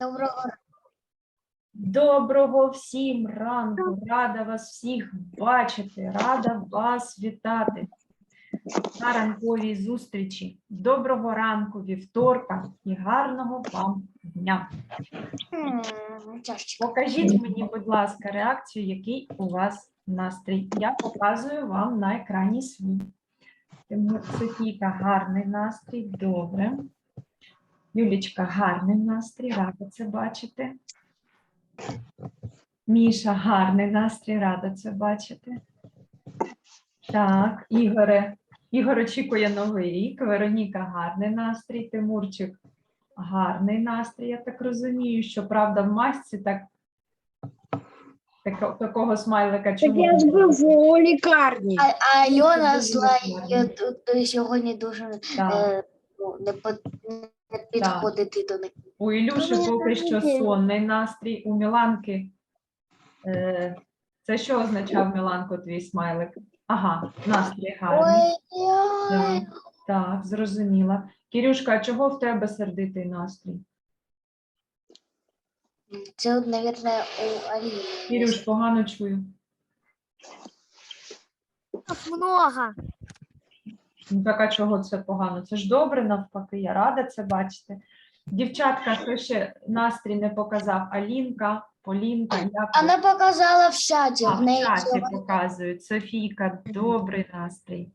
Доброго Доброго всім ранку. Рада вас всіх бачити, рада вас вітати на ранковій зустрічі. Доброго ранку, вівторка і гарного вам дня. Покажіть мені, будь ласка, реакцію, який у вас настрій. Я показую вам на екрані свій. Софійка, гарний настрій, добре. Юлічка, гарний настрій, рада це бачити. Міша, гарний настрій, рада це бачити. Так, Ігоре. Ігор очікує новий рік. Вероніка, гарний настрій. Тимурчик, гарний настрій. Я так розумію, що правда в масці так. тако- такого смайлика Так я ж був у лікарні. А, а Альона зла, я тут тут сьогодні дуже Так. е, ну, не, по- не підходити до них. У Ілюші Мені поки що сонний настрій, у Міланки. Е, це що означав Міланко, твій смайлик? Ага, настрій гарний. Ой, ой. Так, так, зрозуміла. Кірюшка, а чого в тебе сердитий настрій? Це, мабуть, у Аліни. Кірюш, погано чую. Много. Ну, так, чого це погано? Це ж добре, навпаки, я рада це бачити. Дівчатка, хто ще настрій не показав? Алінка, Полінка, як ви? Вона показала в чаті. А, в в неї чаті сьогодні- показують. Софійка, добрий настрій.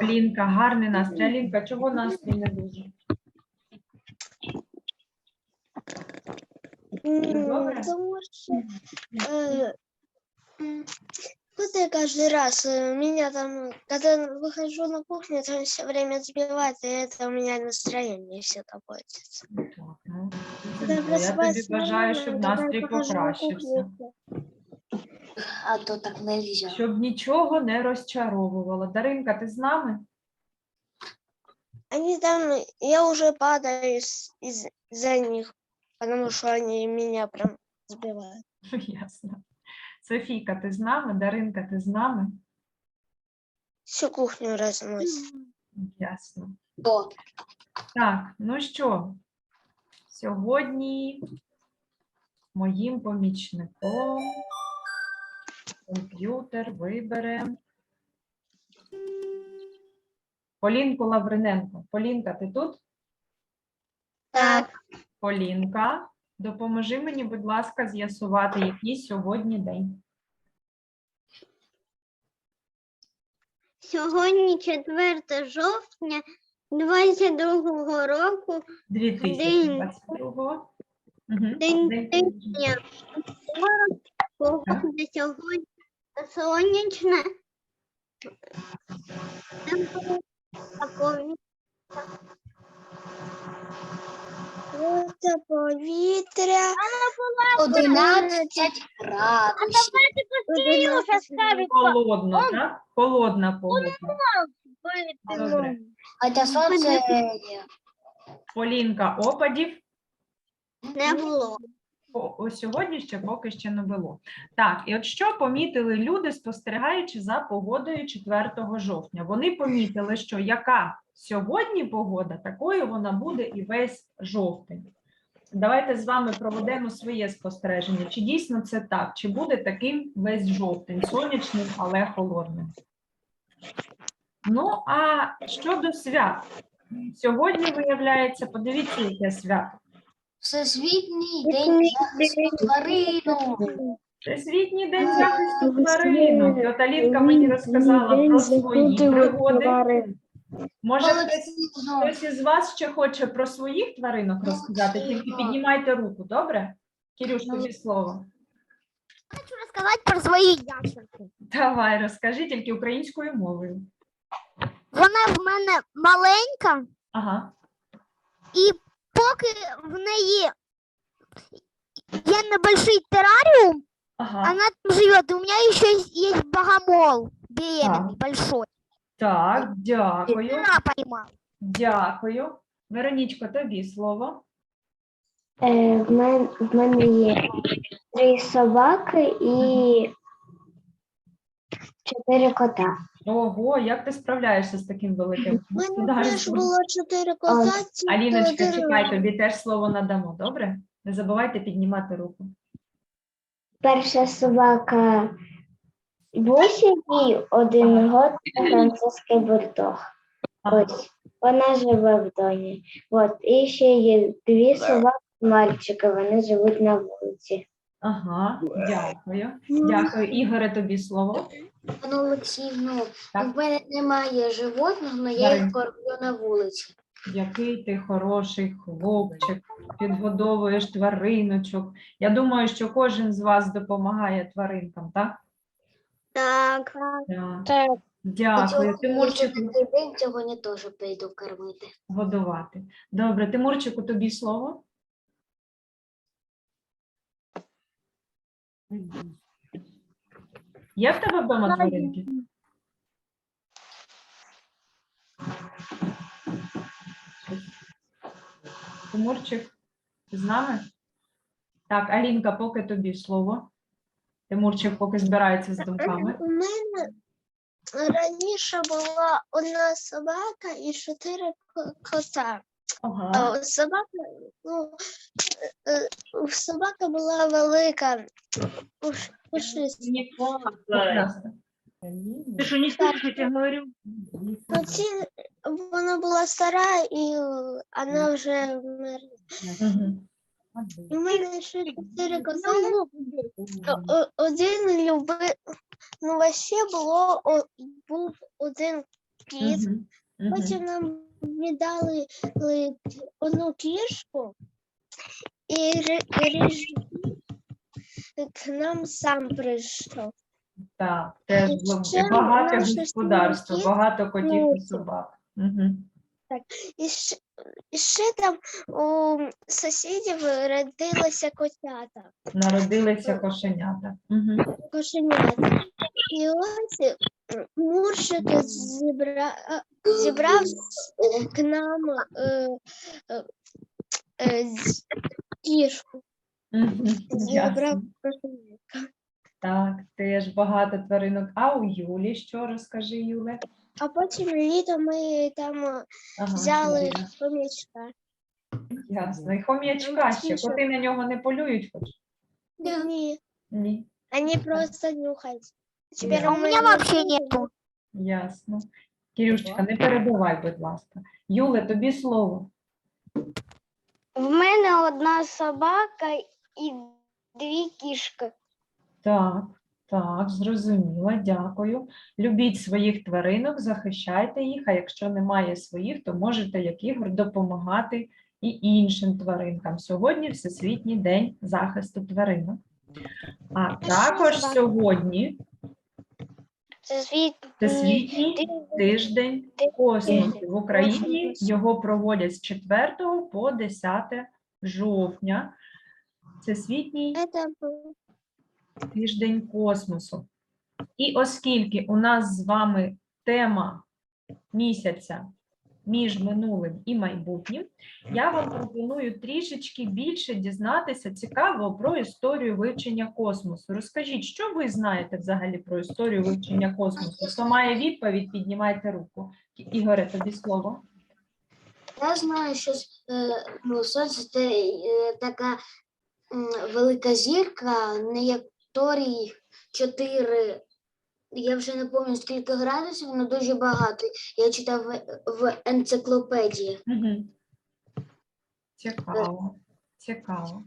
Алінка, гарний настрій. Алінка, чого настрій не дуже? Добре? Потому что э, вот я каждый раз э, меня там, когда выхожу на кухню, там все время сбивает, и это у меня настроение всегда портится. Так, ну, Когда я тобі просыпаюсь бажаю, рано, щоб когда настрій выхожу на покращився. кухню, А то так не можна. Щоб нічого не розчаровувало. Даринка, ти з нами? Они там, я уже падаю из- из-за них, потому что они меня прям сбивают. Ясно. Софійка, ти з нами? Даринка, ти з нами? Всю кухню разносит. Ясно. То. Так, ну що, сьогодні моїм помічником комп'ютер вибере Полінку Лавриненко. Полінка, ти тут? Так. Полінка, допоможи мені, будь ласка, з'ясувати, який сьогодні день. Сьогодні 4 жовтня 22 року 2022. Мгм. День День тижня. погода сьогодні сонячна. Температура повітря 11 градусів. Холодно, так? Холодна погода. Добре. Хоча сонце є. Полінка опадів. не було. Сьогодні ще поки ще не було. Так, і от що помітили люди, спостерігаючи за погодою 4 жовтня? Вони помітили, що яка сьогодні погода, такою вона буде і весь жовтень. Давайте з вами проведемо своє спостереження. Чи дійсно це так? Чи буде таким весь жовтень, сонячним, але холодним? Ну, а щодо свят, сьогодні виявляється, подивіться, яке свято. Всесвітній день захисту тваринок. Всесвітній день захисту тваринок. І от Алінка мені розказала про свої пригоди. Може, хтось, хтось із вас ще хоче про своїх тваринок розказати, тільки піднімайте руку, добре? Кирюш, тобі слово. Хочу розказати про свої ящерки. Давай, розкажи тільки українською мовою. Вона в мене маленька, Ага. і поки в неї є небольшой террариум, Ага. она там живет. У меня еще есть богомол беременный, большой. Так, дякую. Она поймала. Дякую. Веронічко, тобі слово. Е, в, мен, в мене є три собаки і чотири кота. Ого, як ти справляєшся з таким великим У мене теж було чотири кота. ці Аліночка, чекай, тобі теж слово надамо, добре? Не забувайте піднімати руку. Перша собака Бусі, один год французький бульдог. Ось, вона живе в домі. От, і ще є дві собаки мальчика, вони живуть на вулиці. Ага, дякую. Дякую. Ігоре, тобі слово. Пану Олексійну, Так. у мене немає животних, але я їх кормлю на вулиці. Який ти хороший хлопчик, підгодовуєш твариночок. Я думаю, що кожен з вас допомагає тваринкам, так? Так. Так. Так. Дякую. Тимурчику день сьогодні теж прийду кормити. годувати. Добре, Тимурчику, тобі слово. Є в тебе вдома тваринки? Тимурчик, ти з нами? Так, Алінка, поки тобі слово. Тимурчик поки збирається з думками. У мене раніше була одна собака і чотири ко- кота. Ага. А собака, ну, е, е, собака була велика, пуш- пушиста. Прекрасно. Ты что, не слышишь, я тебе говорю? Ну, ці, вона була стара і е, вона вже вмерла. Мгм. І в мене ще чотири кота. О- о- Один любив, ну, ще було, о, був один кіт. Мгм. Потім нам віддали е, одну кішку, і к нам сам прийшов. Так, теж ще багато сім'ї багато котів і собак. Мгм. І ще, і ще там у сусідів родилися котята, Народилися кошенята. Мгм. кошенята. І ось Муршик зібра, зібрав к нам е, е, кішку. Зібрав Ясно. Так, теж багато тваринок. А у Юлі що розкажи, Юле? А потім літом ми там е, Ага, взяли Юлія. хомячка. Ясно. І хом'ячка ще. Коти на нього не полюють хоч? Ні, Ні. вони просто нюхають. Тепер А у не вообще нету. Ясно. Кирюшечка, не перебивай, будь ласка. Юле, тобі слово. В мене одна собака і дві кішки. Так, так, зрозуміла, дякую. Любіть своїх тваринок, захищайте їх, а якщо немає своїх, то можете, як Ігор, допомагати і іншим тваринкам. Сьогодні Всесвітній день захисту тваринок. А також сьогодні. Всесвітній тиждень космосу. В Україні його проводять з 4 по 10 жовтня. Всесвітній тиждень космосу. І оскільки у нас з вами тема місяця між минулим і майбутнім, я вам пропоную трішечки більше дізнатися цікавого про історію вивчення космосу. Розкажіть, що ви знаєте взагалі про історію вивчення космосу? Хто має відповідь, піднімайте руку. Ігоре, тобі слово. Я знаю, що е, ну, сонце це е, така велика зірка, на якій 4, я вже не пам'ятаю скільки градусів, але дуже багато. Я читав в, в енциклопедії. Угу. Цікаво, цікаво.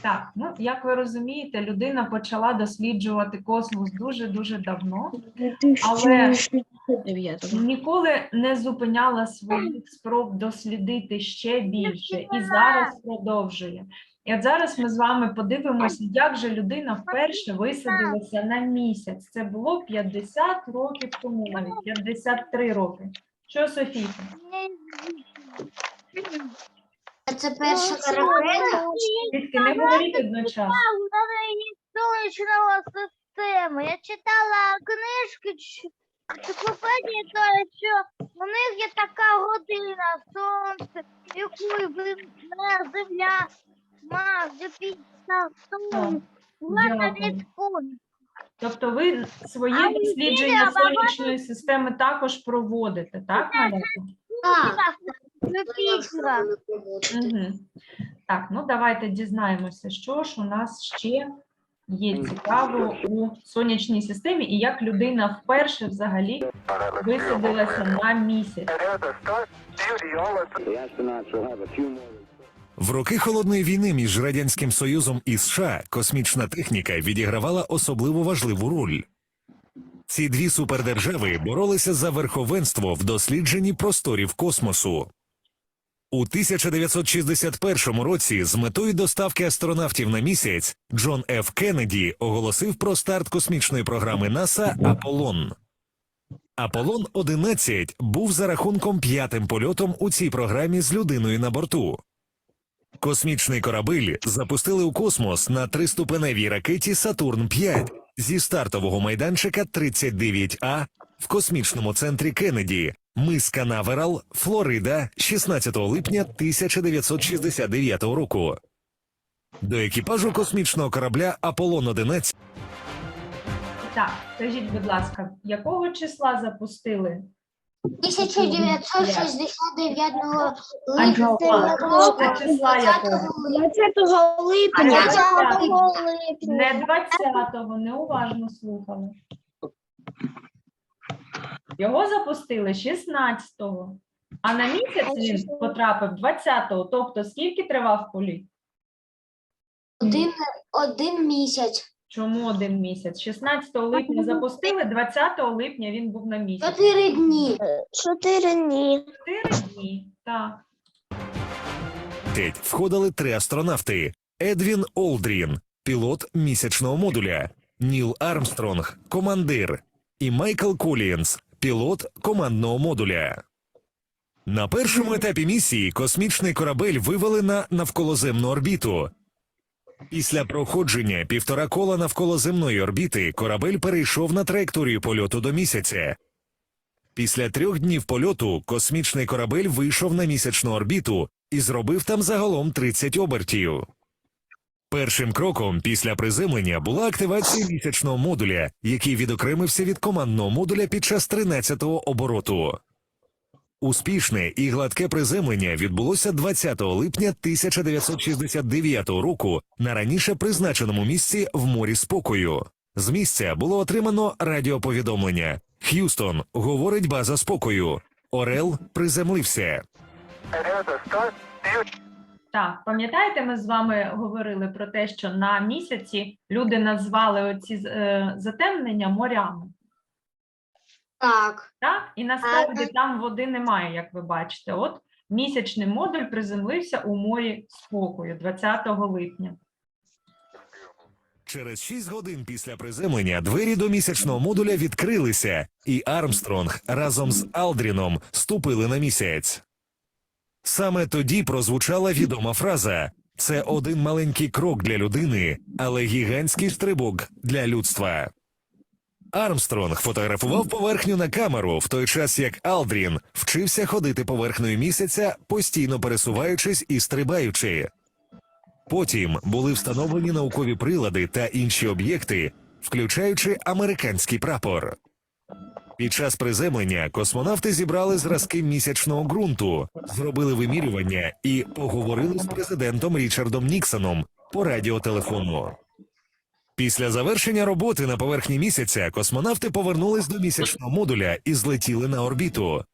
Так, ну як ви розумієте, людина почала досліджувати космос дуже-дуже давно, але ніколи не зупиняла своїх спроб дослідити ще більше і зараз продовжує. І от зараз ми з вами подивимося, як же людина вперше висадилася на місяць. Це було 50 років тому, навіть 53 роки. Що, Софійка? Це перша ракета. Тільки не говоріть одночасно. сонячного системи. Я читала книжки, енциклопедії, то що у них є така година сонце, яку земля, Сонце. Вона Дякую. Тобто ви свої дослідження сонячної системи також проводите, так, малята? Угу. Так, ну давайте дізнаємося, що ж у нас ще є цікаво у сонячній системі і як людина вперше взагалі висадилася на місяць. В роки холодної війни між радянським союзом і США космічна техніка відігравала особливо важливу роль. Ці дві супердержави боролися за верховенство в дослідженні просторів космосу. У 1961 році з метою доставки астронавтів на місяць Джон Ф. Кеннеді оголосив про старт космічної програми НАСА Аполлон. Аполлон 11 був за рахунком п'ятим польотом у цій програмі з людиною на борту. Космічний корабель запустили у космос на триступеневій ракеті Сатурн 5 зі стартового майданчика 39А в космічному центрі Кеннеді, мис Канаверал, Флорида, 16 липня 1969 року. До екіпажу космічного корабля Аполлон 11 Так, скажіть, будь ласка, якого числа запустили? 1969 Анджела, липня. якого? 20 липня. 20 липня. Не 20-го, неуважно слухали. Його запустили 16-го, а на місяць він потрапив 20-го. Тобто скільки тривав політ? Один, один місяць. Чому один місяць? 16 липня запустили, 20 липня він був на місяці. Чотири дні. Чотири дні. Чотири дні. Так. входили три астронавти: Едвін Олдрін, пілот місячного модуля, Ніл Армстронг, командир, і Майкл Колінс, пілот командного модуля. На першому етапі місії космічний корабель вивели на навколоземну орбіту. Після проходження півтора кола навколо земної орбіти корабель перейшов на траєкторію польоту до місяця. Після трьох днів польоту космічний корабель вийшов на місячну орбіту і зробив там загалом 30 обертів. Першим кроком після приземлення була активація місячного модуля, який відокремився від командного модуля під час 13-го обороту. Успішне і гладке приземлення відбулося 20 липня 1969 року на раніше призначеному місці в морі спокою. З місця було отримано радіоповідомлення. Х'юстон говорить база спокою. Орел приземлився. Так, пам'ятаєте, ми з вами говорили про те, що на місяці люди назвали оці е, затемнення морями. Так. Так? І насправді там води немає, як ви бачите. От місячний модуль приземлився у морі спокою 20 липня. Через 6 годин після приземлення двері до місячного модуля відкрилися, і Армстронг разом з Алдріном ступили на місяць. Саме тоді прозвучала відома фраза: це один маленький крок для людини, але гігантський стрибок для людства. Армстронг фотографував поверхню на камеру, в той час як Алдрін вчився ходити поверхнею місяця, постійно пересуваючись і стрибаючи. Потім були встановлені наукові прилади та інші об'єкти, включаючи американський прапор. Під час приземлення космонавти зібрали зразки місячного ґрунту, зробили вимірювання і поговорили з президентом Річардом Ніксоном по радіотелефону. Після завершення роботи на поверхні місяця космонавти повернулись до місячного модуля і злетіли на орбіту.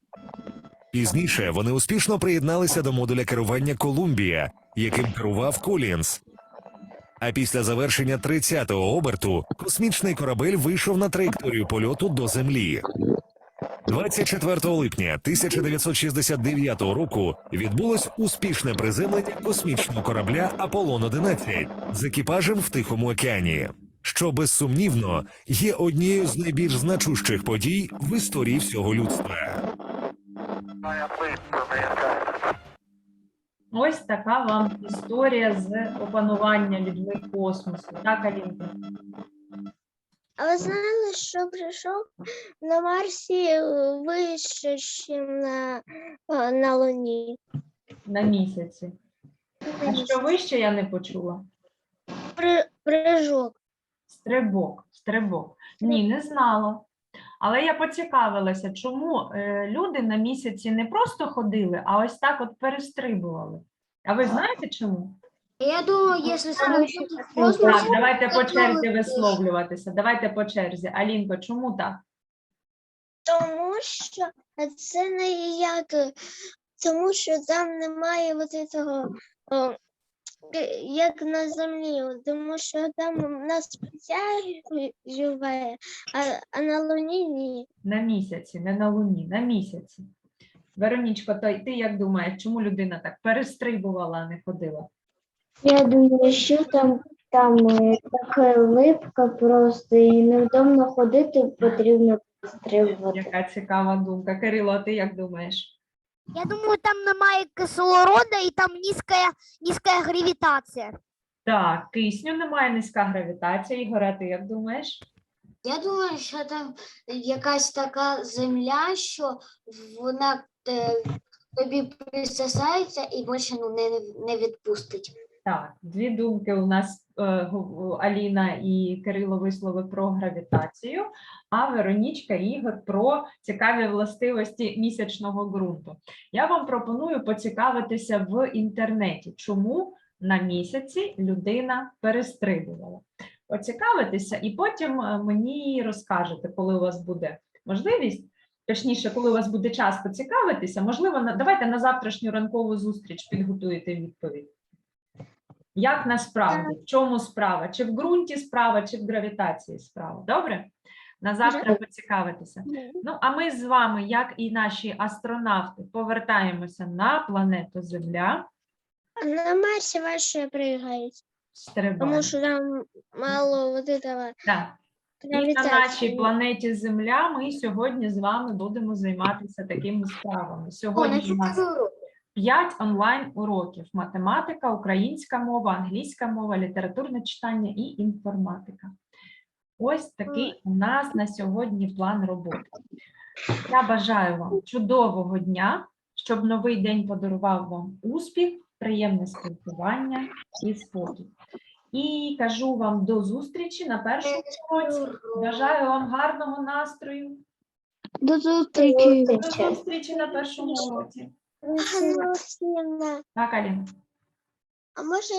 Пізніше вони успішно приєдналися до модуля керування Колумбія, яким керував Колінс. А після завершення 30-го оберту космічний корабель вийшов на траєкторію польоту до Землі. 24 липня 1969 року відбулось успішне приземлення космічного корабля Аполлон 11 з екіпажем в Тихому океані, що безсумнівно є однією з найбільш значущих подій в історії всього людства. Ось така вам історія з опанування людьми космосу. Так, Алінка? А ви знали, що прийшов на Марсі е, вище, ніж на, е, на Луні? На місяці. А що вище я не почула? При, прыжок. Стрибок, стрибок. Ні, не знала. Але я поцікавилася, чому е, люди на місяці не просто ходили, а ось так от перестрибували. А ви знаєте чому? Я думаю, якщо сравнити Так, давайте по черзі висловлюватися. Давайте по черзі. Алінко, чому так? Тому що це не як, е, тому що там немає от цього, о, е, як на землі, тому що там нас притягує, а, а на Луні ні. На місяці, не на луні, на місяці. Веронічко, то й ти як думаєш, чому людина так перестрибувала, а не ходила? Я думаю, що там, там е, така липка просто і невдомно ходити, потрібно стрибувати. Яка цікава думка. Кирило, а ти як думаєш? Я думаю, там немає кислорода і там низька, низька гравітація. Так, кисню немає низька гравітація. Ігоре, ти як думаєш? я думаю, що там якась така земля, що вона е, тобі присосається і більше ну, не, не відпустить. Так, дві думки у нас е, Аліна і Кирило вислови про гравітацію, а Веронічка і Ігор про цікаві властивості місячного ґрунту. Я вам пропоную поцікавитися в інтернеті, чому на місяці людина перестрибувала. Поцікавитися, і потім е, мені розкажете, коли у вас буде можливість. Точніше, коли у вас буде час поцікавитися, можливо, давайте на завтрашню ранкову зустріч підготуєте відповідь. Як насправді, в чому справа? Чи в ґрунті справа, чи в гравітації справа? Добре? На завтра поцікавитися. Ну, а ми з вами, як і наші астронавти, повертаємося на планету Земля. На Марсі важче пригають, Стрибаємо. тому що там мало вот этого Так. І на нашій планеті Земля ми сьогодні з вами будемо займатися такими справами. О, Сьогодні у нас урок. 5 онлайн уроків: математика, українська мова, англійська мова, літературне читання і інформатика. Ось такий у нас на сьогодні план роботи. Я бажаю вам чудового дня, щоб новий день подарував вам успіх, приємне спілкування і спокій. І кажу вам до зустрічі на першому уроці. Бажаю вам гарного настрою. До зустрічі. До зустрічі на першому уроці. Так, Аліна. а може